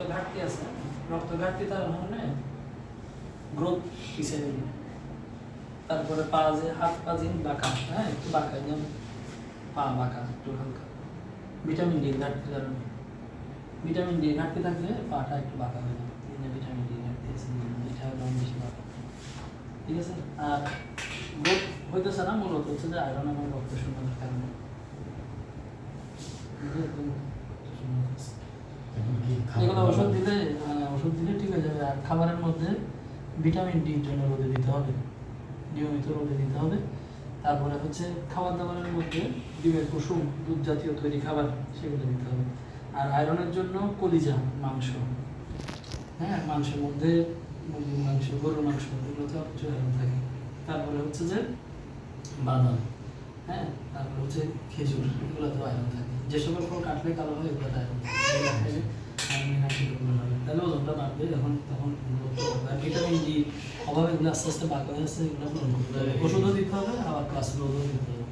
ঘাটতি আছে। রক্ত ঘাটতি তার কারণে গ্রোথ পিছিয়ে দিল তারপরে পা যে হাত পা যে বাঁকা হ্যাঁ একটু বাঁকা, যেমন পা বাঁকা, একটু হালকা। ভিটামিন ডি ঘাটতি কারণে ভিটামিন ডি ঘাটতি থাকলে পাটা একটু বাঁকা হয়ে যাবে। ভিটামিন ডি ঘাটতি আছে এটা হলো বেশি বাঁকা। ঠিক আছে? আর গ্রোথ হইতেছে না, মূলত হচ্ছে যে আয়রন এবং রক্ত শূন্যতার কারণে। এগুলো ওষুধ দিলে ওষুধ দিলে ঠিক হয়ে যাবে। আর খাবারের মধ্যে ভিটামিন ডির জন্য রোদে দিতে হবে। নিয়মিত রোদে দিতে হবে। তারপরে হচ্ছে খাবার দাবারের মধ্যে ডিমের কুসুম দুধ জাতীয় তৈরি খাবার সেগুলো দিতে হবে। আর আয়রনের জন্য কলিজা মাংস। হ্যাঁ মাংসের মধ্যে মুরগির মাংস গরুর মাংস এগুলোতে প্রচুর আয়রন থাকে। তারপরে হচ্ছে যে বাদাম। হ্যাঁ তারপরে হচ্ছে খেজুর এগুলোতেও আয়রন থাকে। যে সকল ফল কাটলে কালো হয় এগুলোতে আয়রন থাকে এগুলো খেলে আয়রনের ঘাটতিগুলো হবে ওজনটা বাড়বে যখন তখন আর ভিটামিন ডি অভাবে এগুলো আস্তে আস্তে হয়ে আসছে এগুলো ওষুধও দিতে হবে আবার রোদও দিতে হবে।